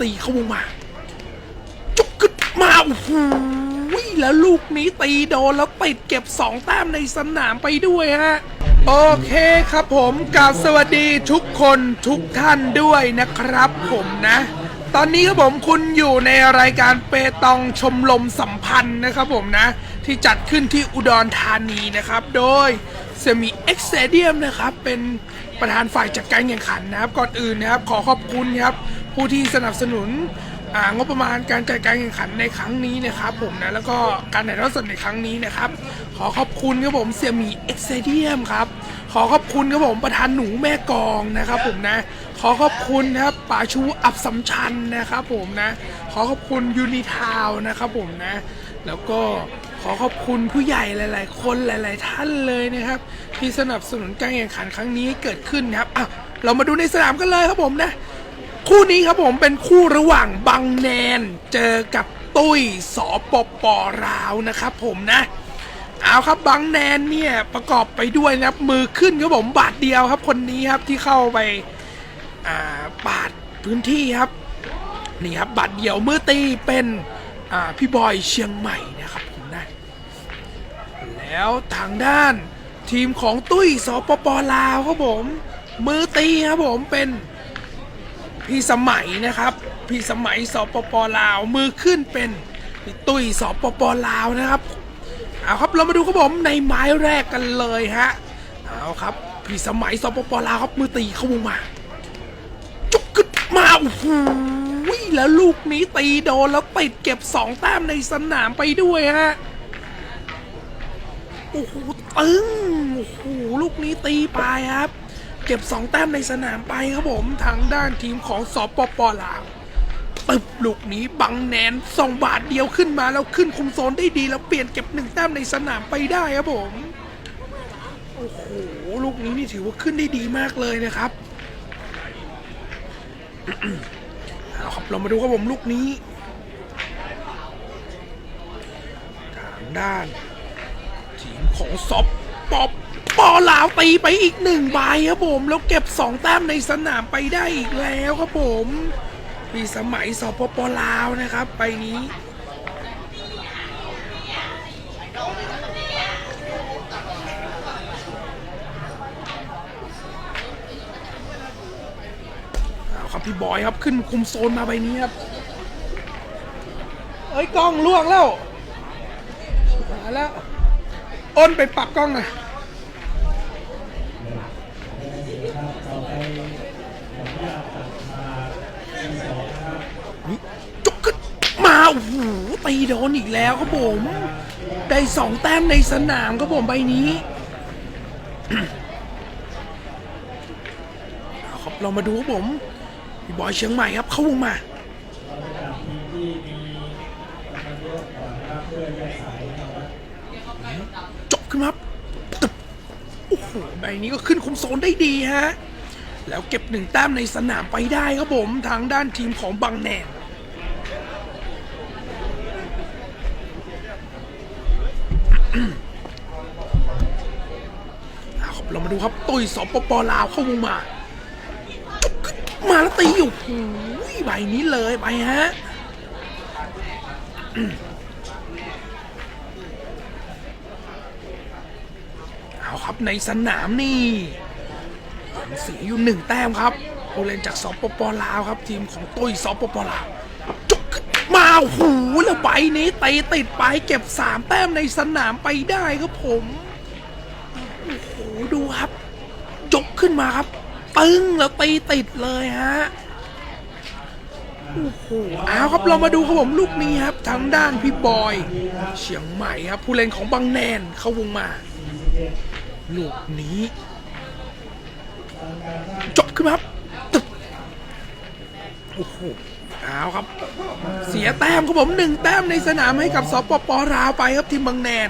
ตีเข้าวงมาจุกกึดมาโอ้โหแล้วลูกนี้ตีโดนแล้วติดเก็บสองแต้มในสนามไปด้วยฮะ โอเคครับผมกราบสวัสดีทุกคนทุกท่านด้วยนะครับผมนะ ตอนนี้ครับผมคุณอยู่ในรายการเปตองชมรมสัมพันธ์นะครับผมนะ ที่จัดขึ้นที่อุดรธานีนะครับ โดยเซมิเอ็กเซเดียมนะครับ เป็นประธานฝ่ายจัดการแข่งขันนะครับ ก่อนอื่นนะครับ ขอขอบคุณครับ ผู้ที่สนับสนุนงบประมาณการจัดการแข่งขันในครั้งนี้นะครับผมนะแล้วก็การถ่ายทอดสดในครั้งนี้นะครับ ขอขอบคุณครับผมเสี่ยหมีเอ็กเซเดียมครับขอขอบคุณครับผมประธานหนูแม่กองนะครับผมนะ ขอขอบคุณนะครับป่าชูอับสำชันนะครับผมนะ ขอขอบคุณยูนิทาวนะครับผมนะ แล้วก็ขอขอบคุณผู้ใหญ่หลาย ๆ คนหลาย ๆ ท่านเลยนะครับ ที่สนับสนุนการแข่งขันครั้งนี้เกิดขึ้นนะครับอะเรามาดูในสนามกันเลยครับผมนะ คู่นี้ครับผมเป็นคู่ระหว่างบังแนนเจอกับตุ้ยสปปลาวนะครับผมนะ เอาครับบังแนนเนี่ยประกอบไปด้วยนะครับมือขึ้นครับผมบาทเดียวครับคนนี้ครับที่เข้าไปาบาดพื้นที่ครับนี่ครับบาทเดียวมือตีเป็นพี่บอยเชียงใหม่นะครับผมนะแล้วทางด้านทีมของตุ้ยสปปลาวครับผมมือตีครับผมเป็น พี่สมัยนะครับ พี่สมัยสปปลาว มือขึ้นเป็นพี่ตุ้ยสปปลาวนะครับเอาครับเรามาดูครับผมในไม้แรกกันเลยฮะเอาครับพี่สมัยสปปลาวครับมือตีเข้าวงมาจุกกึดมาโอ้โหแล้วลูกนี้ตีโดนแล้วติดเก็บสองแต้มในสนามไปด้วยฮะโอ้โหตึงโอ้โหลูกนี้ตีไปครับ เก็บ 2 แต้มในสนามไปครับผมทางด้านทีมของสปปลาวตึบลูกนี้บังแนนสองบาทเดียวขึ้นมาแล้วขึ้นคุมโซนได้ดีแล้วเปลี่ยนเก็บหนึ่งแต้มในสนามไปได้ครับผมโอ้โหลูกนี้นี่ถือว่าขึ้นได้ดีมากเลยนะครับเอาครับเรามาดูครับผมลูกนี้ทางด้านทีมของซอป ปอบปอลาวตีไปอีกหนึ่งใบครับผม แล้วเก็บสองแต้มในสนามไปได้อีกแล้วครับผมปีสมัยสปปลาวนะครับไปนี้เอาครับพี่บอยครับขึ้นคุมโซนมาใบนี้ครับเอ้ยกล้องล่วงแล้วมาแล้ว อ้นไปปรับกล้องหน่อยจุกกึดมาโอ้โหตีโดนอีกแล้วครับผม ได้สองแต้มในสนามครับผมใบนี้เอาครับเรามาดูครับผมพี่บอยเชียงใหม่ครับเข้าวงมา ขึ้นมาครับตึบโอ้โหใบนี้ก็ขึ้นคุมโซนได้ดีฮะ แล้วเก็บหนึ่งแต้มในสนามไปได้ครับผม ทางด้านทีมของบังแนนเอาครับเรามาดูครับตุยสปปลาวเข้าวงมา มาแล้วตีอยู่โอ้ยใบนี้เลยไปฮะ เอา ครับในสนามนี่เสียอยู่หนึ่งแต้มครับผู้เล่นจากสปปลาวครับ ทีมของตุ้ยสปปลาวจุกมาโอ้โหแล้วใบนี้ตีติดไปเก็บสามแต้มในสนามไปได้ครับผมโอ้โหดูครับจกขึ้นมาครับ ตึงแล้วตีติดเลยฮะโอ้โหเอาครับเรามาดูครับผมลูกนี้ครับทางด้านพี่บอย เชียงใหม่ครับ ผู้เล่นของบังแนนเข้าวงมา ลูกนี้จบขึ้นมาครับตึกโอ้โหเอาครับ เสียแต้มครับผมหนึ่งแต้มในสนามให้กับสปปลาวไปครับทีมบางแนน